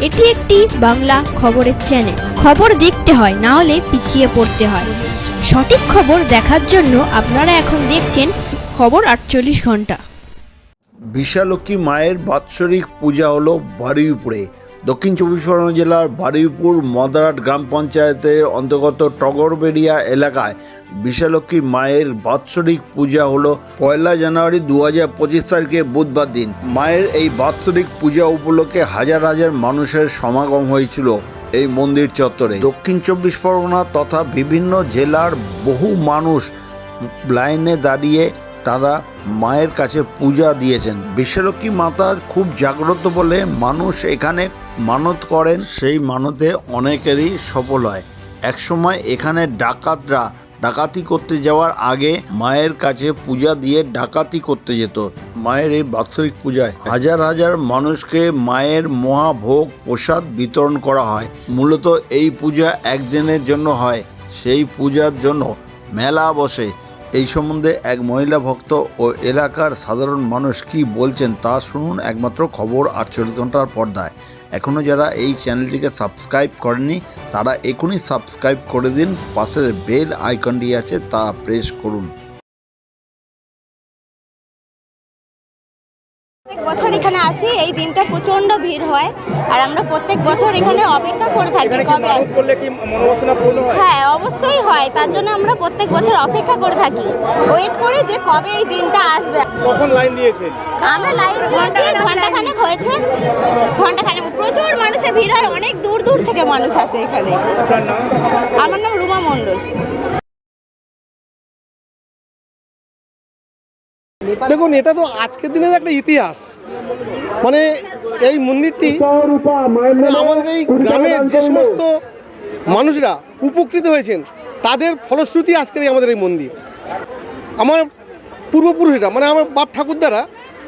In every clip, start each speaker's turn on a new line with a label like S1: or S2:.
S1: এটি একটি বাংলা খবরের চ্যানেল খবর দেখতে হয়, না হলে পিছিয়ে পড়তে হয়। সঠিক খবর দেখার জন্য আপনারা এখন দেখছেন খবর আটচল্লিশ ঘণ্টা।
S2: বিশালক্ষী মায়ের বাৎসরিক পূজা হলো বারুইপুরে। দক্ষিণ চব্বিশ পরগনা জেলার বারুইপুর মদারাট গ্রাম পঞ্চায়েতের অন্তর্গত টগরবেড়িয়া এলাকায় বিশালক্ষী মায়ের বাৎসরিক পূজা হলো পয়লা জানুয়ারি দু হাজার পঁচিশ তারিখে বুধবার দিন। মায়ের এই বাৎসরিক পূজা উপলক্ষে হাজার হাজার মানুষের সমাগম হয়েছিল এই মন্দির চত্বরে। দক্ষিণ চব্বিশ পরগনা তথা বিভিন্ন জেলার বহু মানুষ লাইনে দাঁড়িয়ে তারা মায়ের কাছে পূজা দিয়েছেন। বিশ্বলক্ষ্মী মাতা খুব জাগ্রত বলে মানুষ এখানে মানত করেন, সেই মানতে অনেকেরই সফল হয়। একসময় এখানে ডাকাতরা ডাকাতি করতে যাওয়ার আগে মায়ের কাছে পূজা দিয়ে ডাকাতি করতে যেত। মায়ের এই বাৎসরিক পূজায় হাজার হাজার মানুষকে মায়ের মহাভোগ প্রসাদ বিতরণ করা হয়। মূলত এই পূজা একদিনের জন্য হয়, সেই পূজার জন্য মেলা বসে। এই সম্বন্ধে এক মহিলা ভক্ত ও এলাকার সাধারণ মানুষ কি বলছেন তা শুনুন একমাত্র খবর আটচল্লিশ ঘণ্টার পর্দায়। এখনও যারা এই চ্যানেলটিকে সাবস্ক্রাইব করেনি তারা এখনই সাবস্ক্রাইব করে দিন, পাশের বেল আইকনটি আছে তা প্রেস করুন।
S3: বছর এখানে আসি এই দিনটা প্রচণ্ড ভিড় হয়। আর আমরা প্রত্যেক বছর এখানে অপেক্ষা করে থাকি কবে
S4: হয়?
S3: হ্যাঁ অবশ্যই হয়। তার জন্য আমরা প্রত্যেক বছর অপেক্ষা করে থাকি। ওয়েট করি যে কবে এই দিনটা আসবে।
S4: কখন লাইন দিয়েছেন?
S3: আমরা লাইন দিয়েছি ঘন্টাখানেক হয়েছে। ঘন্টাখানেক প্রচুর মানুষের ভিড় হয় অনেক দূর দূর থেকে মানুষ আসে এখানে। আমার নাম রুমা মণ্ডল।
S5: দেখুন, এটা তো আজকের দিনের একটা ইতিহাস। মানে এই মন্দিরটি মানে আমাদের এই গ্রামের যে সমস্ত মানুষরা উপকৃত হয়েছেন, তাদের ফলশ্রুতি আজকের এই আমাদের এই মন্দির। আমার পূর্বপুরুষরা মানে আমার বাপ ঠাকুরদারা,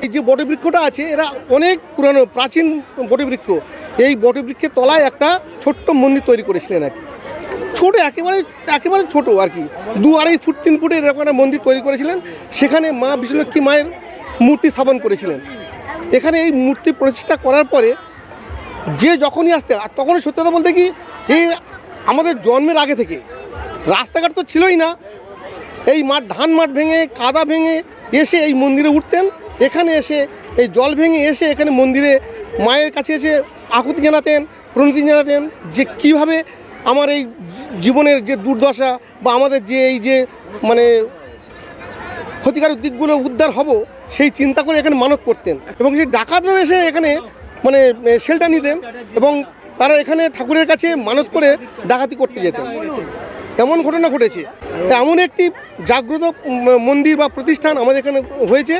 S5: এই যে বটবৃক্ষটা আছে, এরা অনেক পুরানো, প্রাচীন বটবৃক্ষ। এই বটবৃক্ষের তলায় একটা ছোট্ট মন্দির তৈরি করেছিলেন আর কি। ছোট, একেবারে একেবারে ছোট আর কি। দু আড়াই ফুট, তিন ফুটের এরকম একটা মন্দির তৈরি করেছিলেন। সেখানে মা বিশ্বলক্ষ্মী মায়ের মূর্তি স্থাপন করেছিলেন। এখানে এই মূর্তি প্রতিষ্ঠা করার পরে যে যখনই আসতে, আর তখনই সত্যি কথা বলতে কি এই আমাদের জন্মের আগে থেকে, রাস্তাঘাট তো ছিলই না, এই মাঠ ধান মাঠ ভেঙে, কাদা ভেঙে এসে এই মন্দিরে উঠতেন। এখানে এসে, এই জল ভেঙে এসে এখানে মন্দিরে মায়ের কাছে এসে আকুতি জানাতেন, প্রণতি জানাতেন যে কীভাবে আমার এই জীবনের যে দুর্দশা বা আমাদের যে এই যে মানে ক্ষতিকারক দিকগুলো উদ্ধার হব, সেই চিন্তা করে এখানে মানত করতেন। এবং সেই ডাকাতরাও এসে এখানে মানে শেলটা নিতেন এবং তারা এখানে ঠাকুরের কাছে মানত করে ডাকাতি করতে যেতেন। এমন ঘটনা ঘটেছে। এমন একটি জাগ্রত মন্দির বা প্রতিষ্ঠান আমাদের এখানে হয়েছে।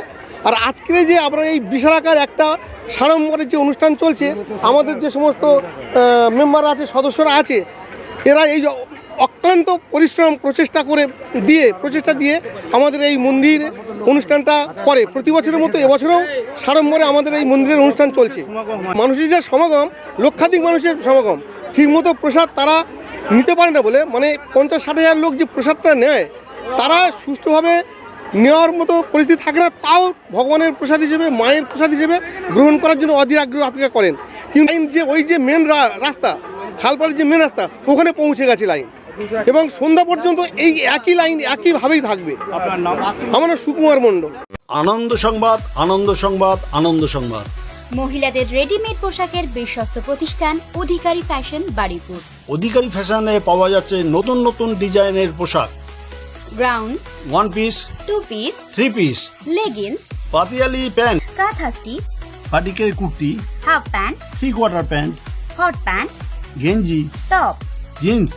S5: আর আজকের যে আমরা এই বিশালাকার একটা সাড়ম্বরের যে অনুষ্ঠান চলছে, আমাদের যে সমস্ত মেম্বার আছে, সদস্যরা আছে এরা এই অক্লান্ত পরিশ্রম প্রচেষ্টা করে দিয়ে, প্রচেষ্টা দিয়ে আমাদের এই মন্দির অনুষ্ঠানটা করে। প্রতি বছরের মতো এবছরেও সাড়ম্বরে আমাদের এই মন্দিরের অনুষ্ঠান চলছে। মানুষের যে সমাগম, লক্ষাধিক মানুষের সমাগম, ঠিকমতো প্রসাদ তারা নিতে পারে না বলে মানে পঞ্চাশ ষাট হাজার লোক যে প্রসাদটা নেয়, তারা সুষ্ঠুভাবে নেওয়ার মতো পরিস্থিতি থাকে না, তাও ভগবানের প্রসাদ হিসেবে, মায়ের প্রসাদ হিসেবে গ্রহণ করার জন্য অধীর আগ্রহ অপেক্ষা করেন। কিন্তু যে, ওই যে মেন রাস্তা খালপাড়ের যে মেন রাস্তা ওখানে পৌঁছে গেছে লাইন এবং সন্ধ্যা পর্যন্ত এই একই লাইন একইভাবেই থাকবে।
S4: আপনার নাম?
S5: আমার নাম সুকুমার মণ্ডল।
S2: আনন্দ সংবাদ আনন্দ সংবাদ আনন্দ সংবাদ।
S6: মহিলাদের রেডিমেড পোশাকের বিশ্বস্ত প্রতিষ্ঠান অধিকারী ফ্যাশন বাড়িপুর
S2: অধিকারী ফ্যাশনে পাওয়া যাচ্ছে নতুন নতুন ডিজাইনের পোশাক।
S6: Ground
S2: one piece
S6: two piece
S2: three piece
S6: leggings
S2: Patiala pant
S6: kantha stitch
S2: পাটিকের kurti
S6: half pant
S2: three quarter pant
S6: hot pant
S2: গেঞ্জি
S6: top
S2: jeans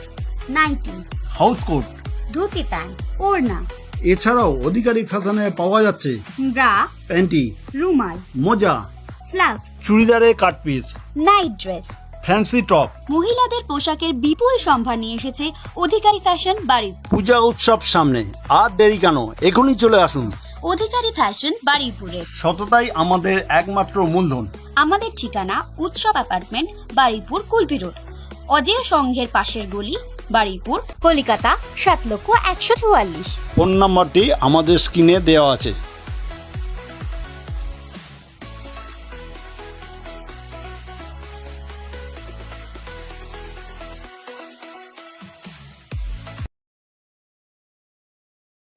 S6: nightie
S2: house coat
S6: dhoti pant ওড়না
S2: এছাড়াও অধিকারী ফ্যাশনে পাওয়া যাচ্ছে
S6: ব্রা
S2: প্যান্টি
S6: রুমাল
S2: মোজা
S6: slacks
S2: চুড়িদারে cut piece
S6: night dress
S2: fancy top
S6: মহিলাদের পোশাকের বিপুল সম্ভার নিয়ে এসেছে অধিকারী ফ্যাশন বাড়ি।
S2: পূজা উৎসব সামনে। আর দেরি কেন? এখনই চলে আসুন।
S6: অধিকারী ফ্যাশন বাড়িপুরে
S2: সততাই আমাদের একমাত্র মূলধন।
S6: আমাদের ঠিকানা উৎসব অ্যাপার্টমেন্ট বারুইপুর কুলপি রোড। অজয় সংঘের পাশের গলি বারুইপুর কলিকাতা সাত লক্ষ একশো চুয়াল্লিশ।
S2: ফোন নাম্বারটি আমাদের স্ক্রিনে দেওয়া আছে।